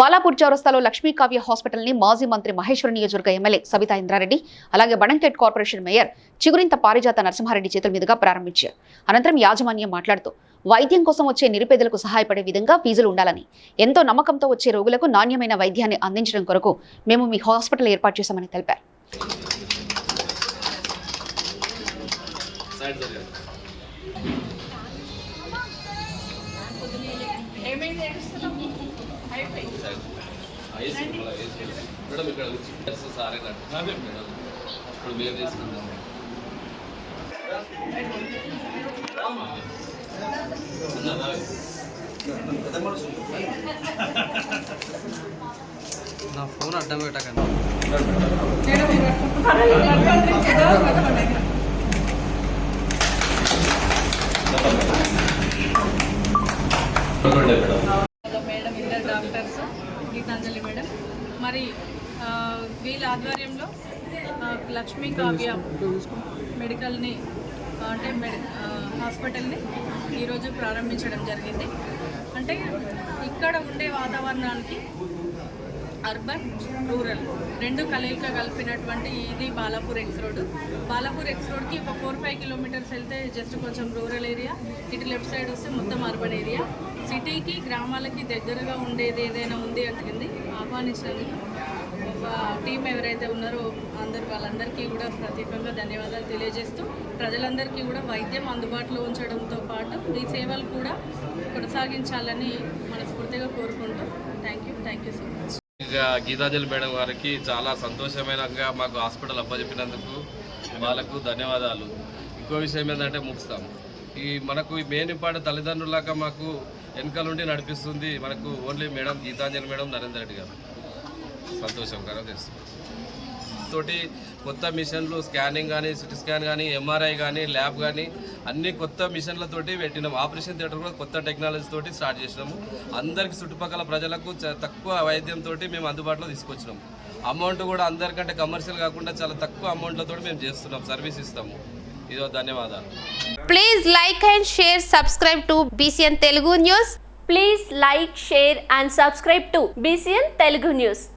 బాలాపూర్ చౌరస్తాలో లక్ష్మీ కావ్య హాస్పిటల్ని మాజీ మంత్రి మహేశ్వర నియోజకవర్గ ఎమ్మెల్యే సవితా ఇంద్రారెడ్డి అలాగే బడంకెట్ కార్పొరేషన్ మేయర్ చిగురింత పారిజాత నరసింహారెడ్డి చేతుల మీదుగా ప్రారంభించారు. అనంతరం యాజమాన్యం మాట్లాడుతూ వైద్యం కోసం వచ్చే నిరుపేదలకు సహాయపడే విధంగా ఫీజులు ఉండాలని ఎంతో నమ్మకంతో వచ్చే రోగులకు నాణ్యమైన వైద్యాన్ని అందించడం కొరకు మేము మీ హాస్పిటల్ ఏర్పాటు చేశామని తెలిపారు. సైడ్ సైడ్ ఐస్ మళ్ళీ ఐస్ మేడం ఇక్కడ వచ్చి సారే కట్టు మేడం ఇప్పుడు మేము తీసుకుంటాం ఉన్నదా? నా ఫోన్ అడ్డం పెట్టకండి చూడండి మేడం హలో మేడం ఇద్దరు డాక్టర్స్ గీతాంజలి మేడం మరి వీళ్ళ ఆధ్వర్యంలో లక్ష్మీ కావ్య మెడికల్ని అంటే మెడి హాస్పిటల్ని ఈరోజు ప్రారంభించడం జరిగింది. అంటే ఇక్కడ ఉండే వాతావరణానికి అర్బన్ రూరల్ రెండు కలయిక కలిపినటువంటి ఇది Balapur X road. Balapur X రోడ్కి ఒక ఫోర్ ఫైవ్ కిలోమీటర్స్ వెళ్తే జస్ట్ కొంచెం రూరల్ ఏరియా ఇటు లెఫ్ట్ సైడ్ వస్తే మొత్తం అర్బన్ ఏరియా. సిటీకి గ్రామాలకి దగ్గరగా ఉండేది ఏదైనా ఉంది అంటుంది ఆహ్వానించినందుకు ఒక టీం ఎవరైతే ఉన్నారో అందరు వాళ్ళందరికీ కూడా ప్రత్యేకంగా ధన్యవాదాలు తెలియజేస్తూ ప్రజలందరికీ కూడా వైద్యం అందుబాటులో ఉంచడంతో పాటు మీ సేవలు కూడా కొనసాగించాలని మనస్ఫూర్తిగా కోరుకుంటూ thank you thank you so much ఇక గీతాంజలి మేడం గారికి చాలా సంతోషమైనగా మాకు హాస్పిటల్ అప్పచెప్పినందుకు వాళ్ళకు ధన్యవాదాలు. ఇంకో విషయం ఏంటంటే ముగిస్తాము ఈ మనకు ఈ తల్లిదండ్రులాగా మాకు వెనకాల నుండి నడిపిస్తుంది మనకు only madam Geetanjali madam Narender Reddy గారు. సంతోషంగా తెలుస్తుంది తోటి కొత్త మిషన్లు స్కానింగ్ కానీ సిటీ స్కాన్ కానీ ఎంఆర్ఐ కానీ ల్యాబ్ కానీ అన్ని కొత్త మిషన్లతోటి పెట్టినాము ఆపరేషన్ థియేటర్ కూడా కొత్త టెక్నాలజీ తోటి స్టార్ట్ చేసినాము. అందరికి చుట్టుపక్కల ప్రజలకు చ- తక్కువ వైద్యంతో మేము అందుబాటులో తీసుకొచ్చినాం. అమౌంట్ కూడా అందరికంటే కమర్షియల్ కాకుండా చాలా తక్కువ అమౌంట్లతో మేము చేస్తున్నాం. సర్వీస్ ఇస్తాము. ఇదో ధన్యవాదాలు please like and share subscribe to BCN Telugu news please like share and subscribe to BCN Telugu news